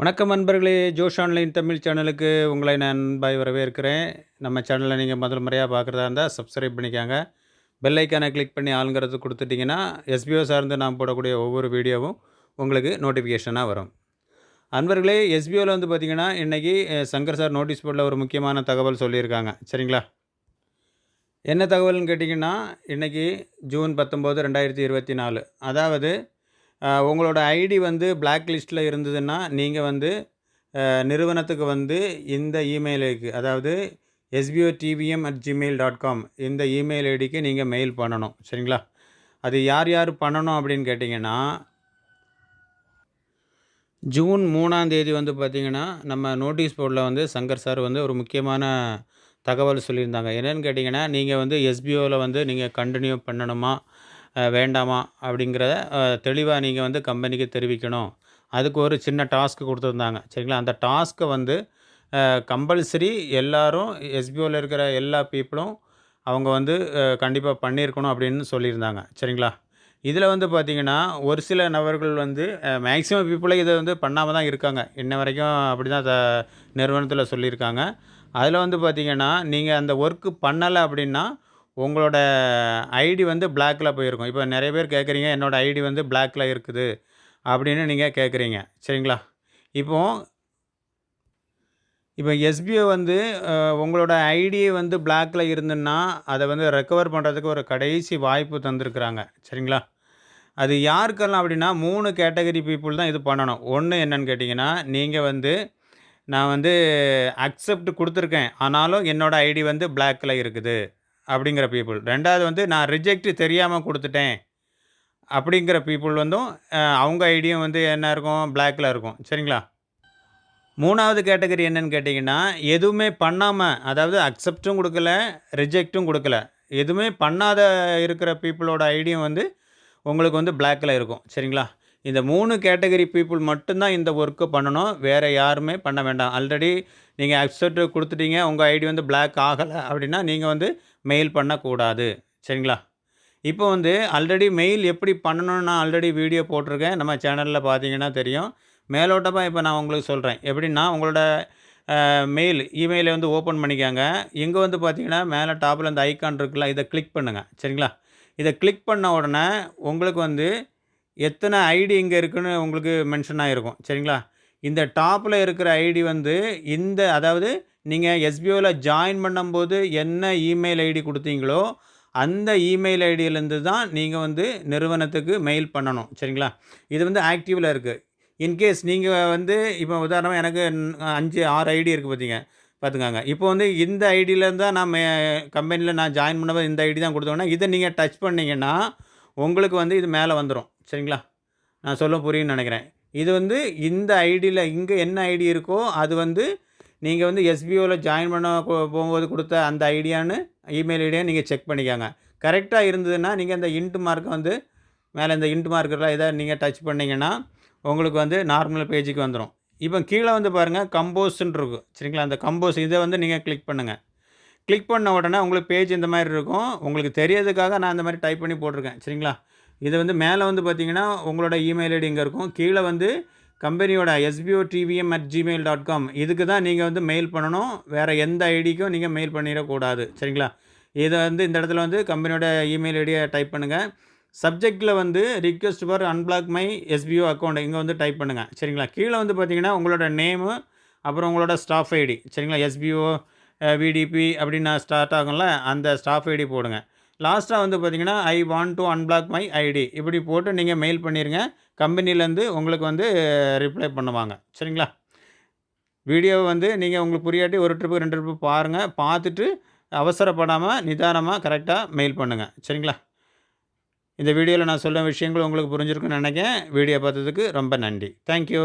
வணக்கம் நண்பர்களே ஜோஷ் ஆன்லைன் தமிழ் சேனலுக்கு உங்களை நான் அன்பாய் வரவேற்கிறேன். நம்ம சேனலை நீங்கள் முதல் முறையாக பார்க்குறதா இருந்தால் சப்ஸ்கிரைப் பண்ணிக்காங்க. பெல்லைக்கானை கிளிக் பண்ணி ஆளுங்கிறது கொடுத்துட்டிங்கன்னா எஸ்பிஓ சார்ந்து நான் போடக்கூடிய ஒவ்வொரு வீடியோவும் உங்களுக்கு நோட்டிஃபிகேஷனாக வரும். அன்பர்களே எஸ்பிஓவில் வந்து பார்த்திங்கன்னா இன்றைக்கி சங்கர் சார் நோட்டீஸ் போர்டில் ஒரு முக்கியமான தகவல் சொல்லியிருக்காங்க. சரிங்களா? என்ன தகவல்னு கேட்டிங்கன்னா இன்றைக்கி ஜூன் பத்தொம்போது ரெண்டாயிரத்தி இருபத்தி நாலு. அதாவது உங்களோட ஐடி வந்து பிளாக் லிஸ்ட்டில் இருந்ததுன்னா நீங்கள் வந்து நிறுவனத்துக்கு வந்து இந்த இமெயில் ஐடிக்கு அதாவது SPO TVM at Gmail dot com இந்த இமெயில் ஐடிக்கு நீங்கள் மெயில் பண்ணணும் சரிங்களா? அது யார் யார் பண்ணணும் அப்படின்னு கேட்டிங்கன்னா ஜூன் மூணாம் தேதி வந்து பார்த்திங்கன்னா நம்ம நோட்டீஸ் போர்டில் வந்து சங்கர் சார் வந்து ஒரு முக்கியமான தகவல் சொல்லியிருந்தாங்க. என்னென்னு கேட்டிங்கன்னா நீங்கள் வந்து எஸ்பிஓவில் வந்து நீங்கள் கண்டினியூ பண்ணணுமா? வேண்டாமா அப்படிங்கிறத தெளிவாக நீங்கள் வந்து கம்பெனிக்கு தெரிவிக்கணும். அதுக்கு ஒரு சின்ன டாஸ்க்கு கொடுத்துருந்தாங்க. சரிங்களா? அந்த டாஸ்க்கை வந்து கம்பல்சரி எல்லோரும் எஸ்பிஓவில் இருக்கிற எல்லா பீப்புளும் அவங்க வந்து கண்டிப்பாக பண்ணியிருக்கணும் அப்படின்னு சொல்லியிருந்தாங்க. சரிங்களா? இதில் வந்து பார்த்திங்கன்னா ஒரு சில நபர்கள் வந்து மேக்ஸிமம் பீப்புளே இதை வந்து பண்ணாமல் தான் இருக்காங்க. இன்ன வரைக்கும் அப்படி தான் நிறுவனத்தில் சொல்லியிருக்காங்க. அதில் வந்து பார்த்திங்கன்னா நீங்கள் அந்த ஒர்க்கு பண்ணலை அப்படின்னா உங்களோட ஐடி வந்து பிளாக்கில் போயிருக்கும். இப்போ நிறைய பேர் கேட்குறீங்க என்னோடய ஐடி வந்து பிளாக்கில் இருக்குது அப்படின்னு நீங்கள் கேட்குறீங்க சரிங்களா? இப்போது இப்போ எஸ்பிஐ வந்து உங்களோட ஐடி வந்து பிளாக்கில் இருந்துன்னா அதை வந்து ரெக்கவர் பண்ணுறதுக்கு ஒரு கடைசி வாய்ப்பு தந்திருக்கிறாங்க. சரிங்களா? அது யாருக்கெல்லாம் அப்படின்னா மூணு கேட்டகரி பீப்புள் தான் இது பண்ணணும். ஒன்று என்னன்னு கேட்டிங்கன்னா நீங்கள் வந்து நான் வந்து அக்செப்ட் கொடுத்துருக்கேன். ஆனாலும் என்னோடய ஐடி வந்து பிளாக்கில் இருக்குது. அப்படிங்கிற பீப்புள் ரெண்டாவது வந்து நான் ரிஜெக்ட் தெரியாமல் கொடுத்துட்டேன் அப்படிங்கிற பீப்புள் வந்தும் அவங்க ஐடியும் வந்து என்ன இருக்கும்? பிளாக்கில் இருக்கும். சரிங்களா? மூணாவது கேட்டகரி என்னென்னு கேட்டிங்கன்னா எதுவுமே பண்ணாமல் அதாவது அக்செப்டும் கொடுக்கல ரிஜெக்டும் கொடுக்கல. எதுவுமே பண்ணாத இருக்கிற பீப்புளோட ஐடியும் வந்து உங்களுக்கு வந்து பிளாக்கில் இருக்கும். சரிங்களா? இந்த மூணு கேட்டகரி பீப்புள் மட்டும்தான் இந்த ஒர்க்கு பண்ணணும். வேறு யாருமே பண்ண வேண்டாம். ஆல்ரெடி நீங்கள் அக்செப்ட் கொடுத்துட்டீங்க. உங்கள் ஐடி வந்து பிளாக் ஆகலை அப்படின்னா நீங்கள் வந்து மெயில் பண்ணக்கூடாது. சரிங்களா? இப்போ வந்து ஆல்ரெடி மெயில் எப்படி பண்ணணும்னு நான் ஆல்ரெடி வீடியோ போட்டிருக்கேன். நம்ம சேனலில் பார்த்தீங்கன்னா தெரியும். மேலோட்டமாக இப்போ நான் உங்களுக்கு சொல்கிறேன் எப்படின்னா உங்களோட மெயில் இமெயிலை வந்து ஓப்பன் பண்ணிக்காங்க. இங்கே வந்து பார்த்தீங்கன்னா மேலே டாப்பில் இந்த ஐக்கான் இருக்குல்ல இதை கிளிக் பண்ணுங்கள் சரிங்களா? இதை கிளிக் பண்ண உடனே உங்களுக்கு வந்து எத்தனை ஐடி இங்கே இருக்குன்னு உங்களுக்கு மென்ஷன் ஆகிருக்கும் சரிங்களா? இந்த டாப்பில் இருக்கிற ஐடி வந்து இந்த அதாவது நீங்கள் எஸ்பிஓவில் ஜாயின் பண்ணும்போது என்ன இமெயில் ஐடி கொடுத்தீங்களோ அந்த இமெயில் ஐடியிலேருந்து தான் நீங்கள் வந்து நிறுவனத்துக்கு மெயில் பண்ணணும். சரிங்களா? இது வந்து ஆக்டிவில் இருக்குது இன்கேஸ் நீங்கள் வந்து இப்போ உதாரணமாக எனக்கு அஞ்சு ஆறு ஐடி இருக்குது பார்த்தீங்க. பார்த்துக்காங்க. இப்போ வந்து இந்த ஐடியிலேருந்து தான் நான் கம்பெனியில் நான் ஜாயின் பண்ணும்போது இந்த ஐடி தான் கொடுத்தோன்னா இதை நீங்கள் டச் பண்ணிங்கன்னா உங்களுக்கு வந்து இது மேலே வந்துடும் சரிங்களா? நான் சொல்ல புரியும்னு நினைக்கிறேன். இது வந்து இந்த ஐடியில் இங்கே என்ன ஐடி இருக்கோ அது வந்து நீங்கள் வந்து எஸ்பிஓவில் ஜாயின் பண்ண போகும்போது கொடுத்த அந்த ஐடியான்னு இமெயில் ஐடியா நீங்கள் செக் பண்ணிக்காங்க. கரெக்டாக இருந்ததுன்னா நீங்கள் இந்த இன்ட்டு மார்க்கை வந்து மேலே இந்த இன்ட்டு மார்க்கெல்லாம் இதை நீங்கள் டச் பண்ணிங்கன்னா உங்களுக்கு வந்து நார்மல் பேஜுக்கு வந்துடும் இப்போ கீழே வந்து பாருங்கள் கம்போஸ்ன்னு இருக்கும் சரிங்களா? அந்த கம்போஸ் இதை வந்து நீங்கள் கிளிக் பண்ணுங்கள் கிளிக் பண்ண உடனே உங்களுக்கு பேஜ் இந்த மாதிரி இருக்கும். உங்களுக்கு தெரியறதுக்காக நான் அந்த மாதிரி டைப் பண்ணி போட்டிருக்கேன். சரிங்களா? இது வந்து மேலே வந்து பார்த்தீங்கன்னா உங்களோட இமெயில் ஐடி இங்கே இருக்கும். கீழே வந்து கம்பெனியோட SPO TVM at Gmail dot com இதுக்கு தான் நீங்கள் வந்து மெயில் பண்ணணும். வேறு எந்த ஐடிக்கும் நீங்கள் மெயில் பண்ணிடக்கூடாது. சரிங்களா? இதை வந்து இந்த இடத்துல வந்து கம்பெனியோட இமெயில் ஐடியை டைப் பண்ணுங்கள் சப்ஜெக்டில் வந்து request for unblock my SPO account இங்கே வந்து டைப் பண்ணுங்கள் சரிங்களா? கீழே வந்து பார்த்தீங்கன்னா உங்களோட நேமு அப்புறம் உங்களோட ஸ்டாஃப் ஐடி சரிங்களா? எஸ்பிஓ விடிபி அப்படின்னு ஸ்டார்ட் ஆகும்ல அந்த ஸ்டாஃப் ஐடி போடுங்க. லாஸ்ட்டாக வந்து பார்த்தீங்கன்னா I want to unblock my ID இப்படி போட்டு நீங்கள் மெயில் பண்ணிடுங்க கம்பெனிலேருந்து உங்களுக்கு வந்து ரிப்ளை பண்ணுவாங்க. சரிங்களா? வீடியோவை வந்து நீங்கள் உங்களுக்கு புரியாட்டி ஒரு ட்ரிப்பு ரெண்டு ட்ரிப்பு பாருங்கள் பார்த்துட்டு அவசரப்படாமல் நிதானமாக கரெக்டாக மெயில் பண்ணுங்கள் சரிங்களா? இந்த வீடியோவில் நான் சொல்ல விஷயங்கள் உங்களுக்கு புரிஞ்சிருக்குன்னு நினைக்கிறேன். வீடியோ பார்த்ததுக்கு ரொம்ப நன்றி. தேங்க்யூ